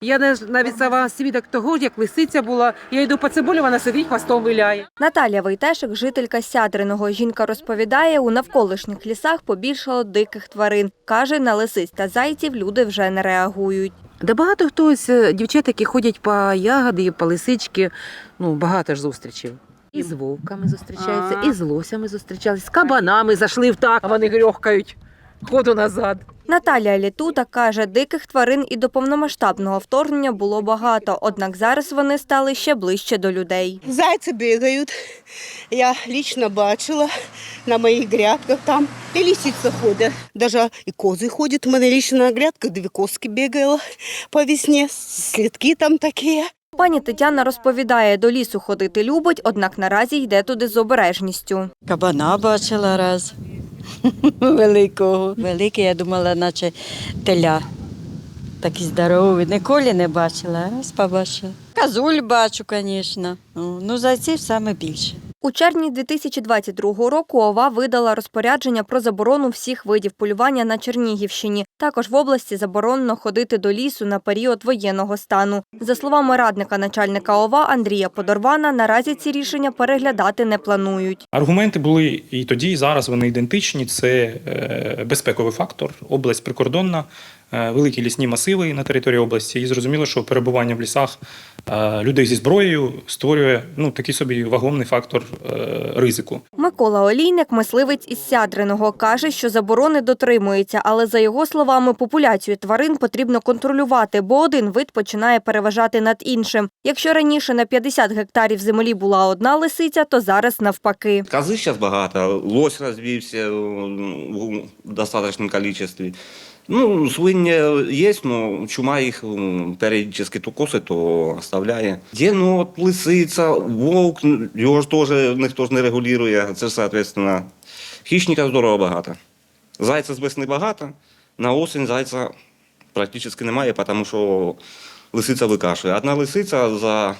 Я не- навіть сама свідок того, як лисиця була. Я йду по цибулі, вона сидить, хвостом виляє. Наталія Войтешик, жителька Сядриного. Жінка розповідає, у навколишніх лісах побільшало диких тварин. Каже, на лисиць та зайців люди вже не реагують. Да багато хтось, е, дівчат, які ходять по ягоди, по лисички, ну багато ж зустрічів. І з вовками зустрічаються, і з лосями зустрічались, з кабанами зайшли в так, а вони грьохкають. Ходу назад. Наталія Літута каже, диких тварин і до повномасштабного вторгнення було багато, однак зараз вони стали ще ближче до людей. Зайці бігають. Я лично бачила на моїх грядках там. І лисиця ходить. Даже і кози ходять. У мене лично на грядках дві коски бігали по весні. Слідки там такі. Пані Тетяна розповідає, до лісу ходити любить, однак наразі йде туди з обережністю. Кабана бачила раз великого. Великий, я думала, наче теля. Такий здоровий. Ніколи не бачила, а раз побачила. Казуль бачу, звісно. Ну, зайців саме більше. У червні 2022 року ОВА видала розпорядження про заборону всіх видів полювання на Чернігівщині. Також в області заборонено ходити до лісу на період воєнного стану. За словами радника начальника ОВА Андрія Подорвана, наразі ці рішення переглядати не планують. Аргументи були і тоді, і зараз вони ідентичні. Це е, безпековий фактор, область прикордонна, великі лісні масиви на території області. І зрозуміло, що перебування в лісах е, людей зі зброєю створює ну такий собі вагомний фактор е, ризику. Микола Олійник, мисливець із Сядриного, каже, що заборони дотримується, але за його словами, популяцію тварин потрібно контролювати, бо один вид починає переважати над іншим. Якщо раніше на 50 гектарів землі була одна лисиця, то зараз навпаки. Кози зараз багато, лось розвівся в достаточному кількості. Ну, свині є, але чума їх м, періодично то косить, то оставляє. Є, ну, от лисиця, вовк, його ж теж ніхто ж не регулює. Це, соответственно, хищників здорово багато. Зайця з весни багато, на осінь зайця практично немає, тому що лисиця викашує. Одна лисиця за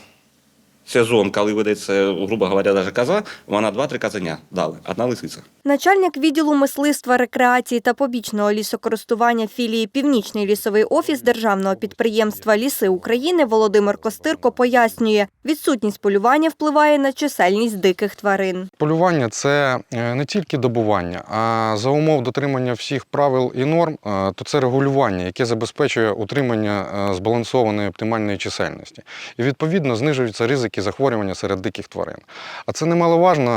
сезон, коли ведеться, грубо говоря, даже коза, вона два-три казаня дали, одна лисиця. Начальник відділу мисливства, рекреації та побічного лісокористування філії Північний лісовий офіс державного підприємства Ліси України Володимир Костирко пояснює, відсутність полювання впливає на чисельність диких тварин. Полювання це е, не тільки добування, а за умов дотримання всіх правил і норм, е, то це регулювання, яке забезпечує утримання е, збалансованої оптимальної чисельності. І відповідно знижуються ризики захворювання серед диких тварин. А це немаловажно,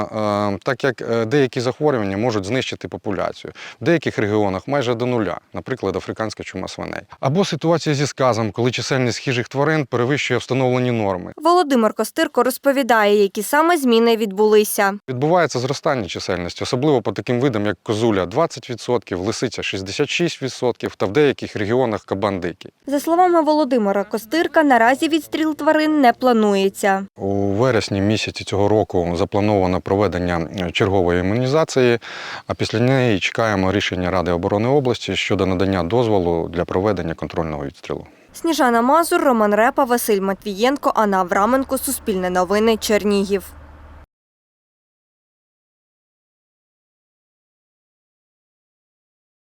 е, так як е, деякі захворювання можуть знищити популяцію. В деяких регіонах майже до нуля, наприклад, африканська чума свиней. Або ситуація зі сказом, коли чисельність хижих тварин перевищує встановлені норми. Володимир Костирко розповідає, які саме зміни відбулися. Відбувається зростання чисельності, особливо по таким видам, як козуля 20%, лисиця 66% та в деяких регіонах кабан дикий. За словами Володимира Костирка, наразі відстріл тварин не планується. У вересні місяці цього року заплановано проведення е, чергової імунізації, а після неї чекаємо рішення Ради оборони області щодо надання дозволу для проведення контрольного відстрілу. Сніжана Мазур, Роман Репа, Василь Матвієнко, Анна Авраменко, Суспільне новини, Чернігів.